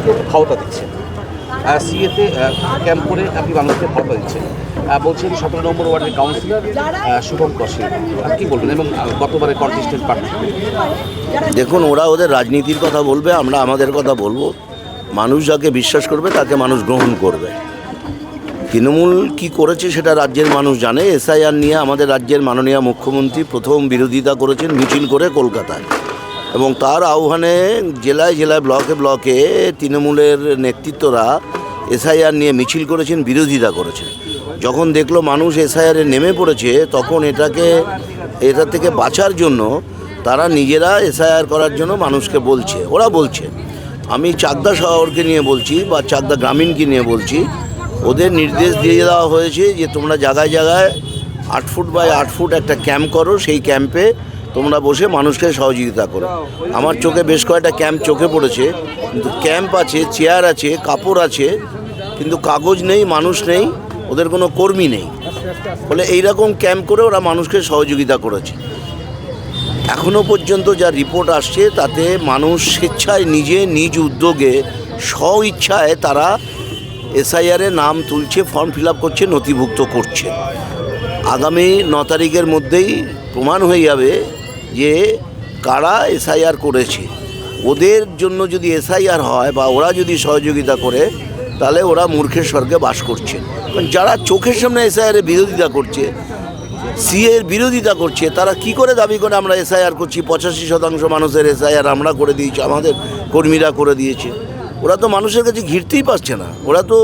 মানুষকে ক্ষমতা দিচ্ছেন। সিএতে ক্যাম্প করে আপনি মানুষকে ক্ষমতা দিচ্ছেন। বলছেন সতেরো নম্বর ওয়ার্ডের কাউন্সিলর শুভম কশে আপনি কি বলবেন এবং গতবারে কন্টেস্টেন্ট প্রার্থী দেখুন, ওরা ওদের রাজনীতির কথা বলবে, আমরা আমাদের কথা বলব। মানুষ যাকে বিশ্বাস করবে, তাকে মানুষ গ্রহণ করবে। তৃণমূল কি করেছে সেটা রাজ্যের মানুষ জানে। এসআইআর নিয়ে আমাদের রাজ্যের মাননীয় মুখ্যমন্ত্রী প্রথম বিরোধিতা করেছেন মিছিল করে কলকাতায়। এবং তার আহ্বানে জেলায় জেলায়, ব্লকে ব্লকে তৃণমূলের নেতৃত্বরা এসআইআর নিয়ে মিছিল করেছেন, বিরোধিতা করেছেন। যখন দেখল মানুষ এসআইআরে নেমে পড়েছে, তখন এটাকে এটা থেকে বাঁচার জন্য তারা নিজেরা এসআইআর করার জন্য মানুষকে বলছে। ওরা বলছে, আমি চাকদা শহরকে নিয়ে বলছি বা চাকদা গ্রামীণকে নিয়ে বলছি, ওদের নির্দেশ দিয়ে দেওয়া হয়েছে যে তোমরা জায়গায় জায়গায় আট ফুট বাই আট ফুট একটা ক্যাম্প করো, সেই ক্যাম্পে তোমরা বসে মানুষকে সহযোগিতা করো। আমার চোখে বেশ কয়েকটা ক্যাম্প চোখে পড়েছে। কিন্তু ক্যাম্প আছে, চেয়ার আছে, কাপড় আছে, কিন্তু কাগজ নেই, মানুষ নেই, ওদের কোনো কর্মী নেই। ফলে এইরকম ক্যাম্প করে ওরা মানুষকে সহযোগিতা করেছে। এখনও পর্যন্ত যা রিপোর্ট আসছে, তাতে মানুষ স্বেচ্ছায় নিজে, নিজ উদ্যোগে স্ব ইচ্ছায় তারা এসআইআরে নাম তুলছে, ফর্ম ফিল আপ করছে, নথিভুক্ত করছে। আগামী ন তারিখের মধ্যেই প্রমাণ হয়ে যাবে যে কারা এসআইআর করেছে, ওদের জন্য যদি এসআইআর হয় বা ওরা যদি সহযোগিতা করে, তাহলে ওরা মূর্খের স্বর্গে বাস করছে। যারা চোখের সামনে এসআইআরের বিরোধিতা করছে সিএর বিরোধিতা করছে, তারা কি করে দাবি করে আমরা এসআইআর করছি? পঁচাশি শতাংশ মানুষের এসআইআর আমরা করে দিয়েছি, আমাদের কর্মীরা করে দিয়েছে। ওরা তো মানুষের কাছে ঘিরতেই পারছে না। ওরা তো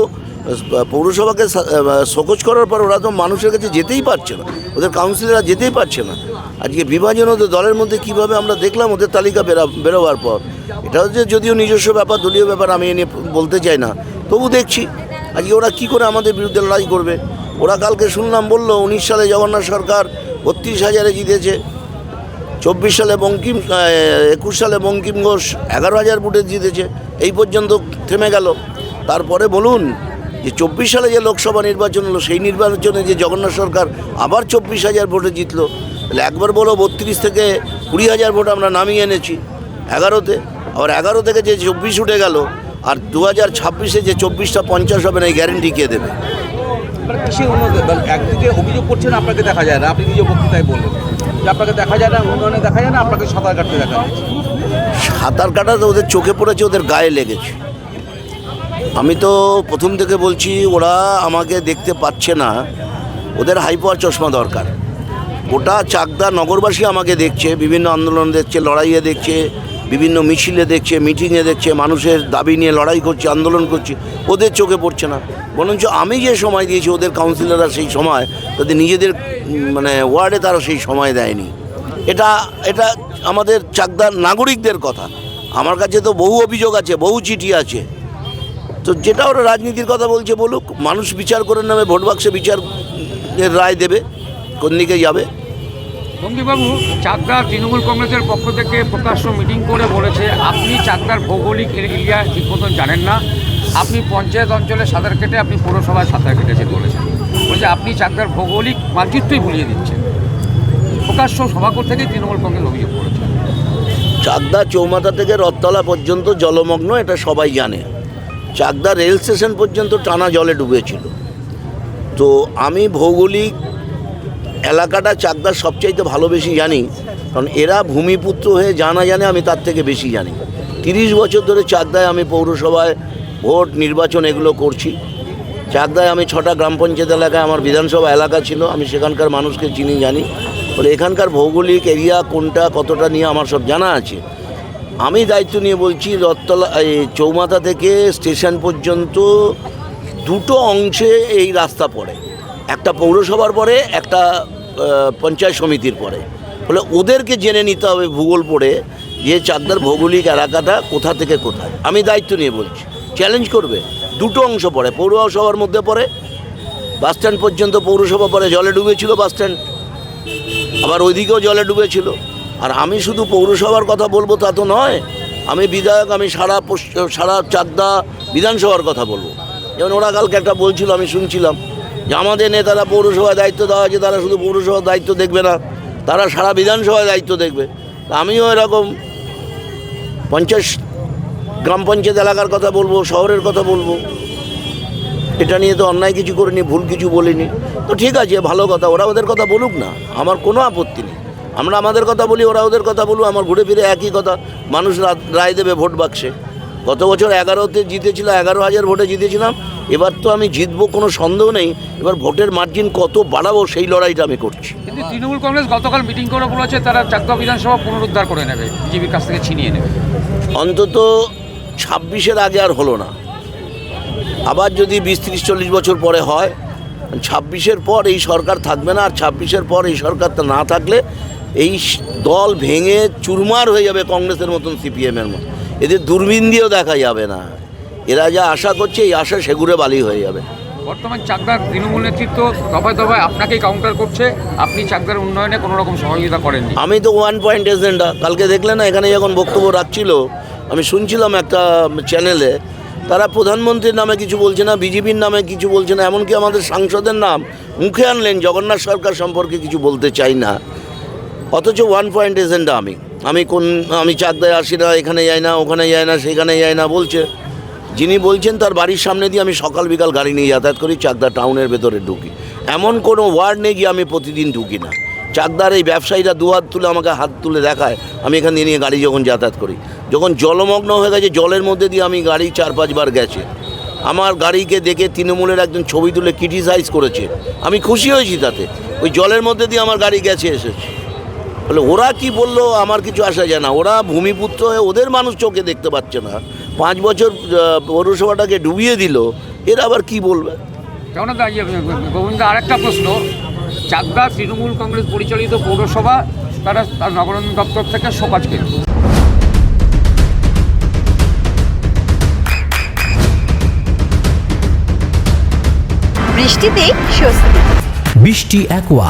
পৌরসভাকে সকোচ করার পর ওরা তো মানুষের কাছে যেতেই পারছে না। ওদের কাউন্সিলররা যেতেই পারছে না। আজকে বিভাজন ওদের দলের মধ্যে কীভাবে আমরা দেখলাম, ওদের তালিকা বেরা বেরোবার পর। এটা হচ্ছে যদিও নিজস্ব ব্যাপার, দলীয় ব্যাপার, আমি এ নিয়ে বলতে চাই না। তবু দেখছি। আজকে ওরা কি করে আমাদের বিরুদ্ধে লড়াই করবে? ওরা কালকে শুনলাম বলল, উনিশ সালে জগন্নাথ সরকার বত্রিশ হাজারে জিতেছে। চব্বিশ সালে বঙ্কিম একুশ সালে বঙ্কিম ঘোষ এগারো হাজার ভোটে জিতেছে। এই পর্যন্ত থেমে গেল। তারপরে বলুন যে চব্বিশ সালে যে লোকসভা নির্বাচন হলো সেই নির্বাচনে যে জগন্নাথ সরকার আবার চব্বিশ হাজার ভোটে জিতলো তাহলে একবার বলো বত্রিশ থেকে কুড়ি হাজার ভোট আমরা নামিয়ে এনেছি এগারোতে। আবার এগারো থেকে যে চব্বিশ উঠে গেল আর দু হাজার ছাব্বিশে যে চব্বিশটা পঞ্চাশ হবে না এই গ্যারেন্টি কে দেবে? একদিকে অভিযোগ করছেন আপনাকে দেখা যায় না। আপনি নিজে বক্তৃতায় বললেন। যে আপনাকে দেখা যায় না উন্নয়নে দেখা যায় না আপনাকে সাঁতার কাটতে দেখা যাচ্ছে সাঁতার কাটাতে ওদের চোখে পড়েছে ওদের গায়ে লেগেছে। আমি তো প্রথম থেকে বলছি, ওরা আমাকে দেখতে পাচ্ছে না। ওদের হাইপাওয়ার চশমা দরকার। গোটা চাকদা নগরবাসী আমাকে দেখছে, বিভিন্ন আন্দোলন দেখছে, লড়াইয়ে দেখছে, বিভিন্ন মিছিলে দেখছে, মিটিংয়ে দেখছে, মানুষের দাবি নিয়ে লড়াই করছে, আন্দোলন করছে, ওদের চোখে পড়ছে না। বরঞ্চ আমি যে সময় দিয়েছি, ওদের কাউন্সিলররা সেই সময়, তাদের নিজেদের মানে ওয়ার্ডে তারা সেই সময় দেয়নি। এটা এটা আমাদের চাকদার নাগরিকদের কথা। আমার কাছে তো বহু অভিযোগ আছে, বহু চিঠি আছে। তো যেটা ওরা রাজনীতির কথা বলছে বলুক মানুষ বিচার করে নামে ভোট বাক্সে বিচার রায় দেবে কোন দিকে যাবে। বঙ্গীবাবু চাকদার তৃণমূল কংগ্রেসের পক্ষ থেকে প্রকাশ্য মিটিং করে বলেছে আপনি চাকদার ভৌগোলিক এরিয়া ঠিক মতন জানেন না। আপনি পঞ্চায়েত অঞ্চলে সাঁতার কেটে আপনি পৌরসভায় সাঁতার কেটেছেন বলেছেন। বলছে আপনি চাকদার ভৌগোলিক মানচিত্রই ভুলিয়ে দিচ্ছেন। প্রকাশ্য সভাকর থেকে তৃণমূল কংগ্রেস অভিযোগ করেছে। চাকদা চৌমাথা থেকে রথতলা পর্যন্ত জলমগ্ন এটা সবাই জানে। চাকদা রেল স্টেশন পর্যন্ত টানা জলে ডুবেছিল। তো আমি ভৌগোলিক এলাকাটা চাকদার সবচাইতে ভালো বেশি জানি, কারণ এরা ভূমিপুত্র হয়ে জানা জানে আমি তার থেকে বেশি জানি। তিরিশ বছর ধরে চাকদায় আমি পৌরসভায় ভোট নির্বাচন এগুলো করছি। চাকদায় আমি ছটা গ্রাম পঞ্চায়েত এলাকায় আমার বিধানসভা এলাকা ছিল, আমি সেখানকার মানুষকে চিনি, জানি। এখানকার ভৌগোলিক এরিয়া কোনটা, কতটা নিয়ে আমার সব জানা আছে। আমি দায়িত্ব নিয়ে বলছি, রথতলা, এই চৌমাথা থেকে স্টেশন পর্যন্ত দুটো অংশে এই রাস্তা পড়ে। একটা পৌরসভার পরে, একটা পঞ্চায়েত সমিতির পরে। ফলে ওদেরকে জেনে নিতে হবে ভূগোল পড়ে যে চাকদার ভৌগোলিক এলাকাটা কোথা থেকে কোথায়। আমি দায়িত্ব নিয়ে বলছি চ্যালেঞ্জ করবে। দুটো অংশ পড়ে, পৌরসভার মধ্যে পড়ে, বাস স্ট্যান্ড পর্যন্ত পৌরসভা পরে জলে ডুবেছিল বাস স্ট্যান্ড। আবার ওইদিকেও জলে ডুবেছিল। আর আমি শুধু পৌরসভার কথা বলব তা তো নয়, আমি বিধায়ক, আমি সারা সারা চাকদা বিধানসভার কথা বলব। যেমন ওরা কালকে একটা বলছিল, আমি শুনছিলাম যে আমাদের নেতারা পৌরসভায় দায়িত্ব দেওয়া আছে তারা শুধু পৌরসভার দায়িত্ব দেখবে না, তারা সারা বিধানসভায় দায়িত্ব দেখবে। আমিও এরকম পঞ্চাশ গ্রাম পঞ্চায়েত এলাকার কথা বলব, শহরের কথা বলব। এটা নিয়ে তো অন্যায় কিছু করিনি, ভুল কিছু বলিনি। তো ঠিক আছে, ভালো কথা, ওরা ওদের কথা বলুক না, আমার কোনো আপত্তি নেই। আমরা আমাদের কথা বলি ওরা ওদের কথা বলুক আমার ঘুরে ফিরে একই কথা। মানুষ রায় দেবে ভোট বাক্সে। গত বছর এগারোতে জিতেছিল এগারো হাজার ভোটে জিতেছিলাম। এবার তো আমি জিতবো কোনো সন্দেহ নেই। এবার ভোটের মার্জিন কত বাড়াবো সেই লড়াইটা আমি করছি। কিন্তু তৃণমূল কংগ্রেস গতকাল মিটিং করে বলেছে তারা চাকদা বিধানসভা পুনরুদ্ধার করে নেবে বিজেপির কাছ থেকে ছিনিয়ে নেবে। অন্তত ছাব্বিশের আগে আর হলো না। আবার যদি বিশ তিরিশ চল্লিশ বছর পরে হয় ছাব্বিশের পর এই সরকার থাকবে না আর ছাব্বিশের পর এই সরকারটা না থাকলে এই দল ভেঙে চুরমার হয়ে যাবে কংগ্রেসের মতন সিপিএমের মতো। এদের দূরবীন দিয়েও দেখা যাবে না। এরা যা আশা করছে এই আশা সেগুড়ে বালি হয়ে যাবে। বর্তমান চাকদার তৃণমূল নেতৃত্ব দফায় দফায় আপনাকেই কাউন্টার করছে। আপনি চাকদার উন্নয়নে কোনো রকম সহযোগিতা করেননি। আমি তো ওয়ান পয়েন্ট এজেন্ডা কালকে দেখলে না এখানে যখন বক্তব্য রাখছিল আমি শুনছিলাম একটা চ্যানেলে তারা প্রধানমন্ত্রীর নামে কিছু বলছে না বিজেপির নামে কিছু বলছে না এমনকি আমাদের সাংসদের নাম মুখে আনলেন জগন্নাথ সরকার সম্পর্কে কিছু বলতে চাই না। অথচ ওয়ান পয়েন্ট এজেন্ডা আমি আমি কোন, আমি চাকদায় আসি না, এখানে যাই না, ওখানে যাই না, সেখানে যাই না বলছে। যিনি বলছেন তার বাড়ির সামনে দিয়ে আমি সকাল বিকাল গাড়ি নিয়ে যাতায়াত করি, চাকদা টাউনের ভেতরে ঢুকি। এমন কোনো ওয়ার্ড নেই গিয়ে আমি প্রতিদিন ঢুকি না। চাকদার এই ব্যবসায়ীরা দু হাত তুলে আমাকে হাত তুলে দেখায়, আমি এখান দিয়ে নিয়ে গাড়ি যখন যাতায়াত করি। যখন জলমগ্ন হয়ে গেছে, জলের মধ্যে দিয়ে আমি গাড়ি চার পাঁচবার গেছে। আমার গাড়িকে দেখে তৃণমূলের একজন ছবি তুলে ক্রিটিসাইজ করেছে। আমি খুশি হয়েছি তাতে। ওই জলের মধ্যে দিয়ে আমার গাড়ি গেছে, এসেছে। বলে ওরা কি বলল আমার কিছু আসা যায় না। ওরা ভূমিপুত্র হয়ে ওদের মানুষ চোখে দেখতে পাচ্ছে না। পাঁচ বছর পৌরসভাটাকে ডুবিয়ে দিল এরা আবার কি বলবে? কেমন দাঁড়িয়ে গোবিন্দ আরেকটা প্রশ্ন। চাকদা তৃণমূল কংগ্রেস পরিচালিত পৌরসভা তারা তার নগরায়ণ দপ্তর থেকে শোকাজ পেল বৃষ্টিতে স্বস্তি। বৃষ্টি অ্যাকোয়া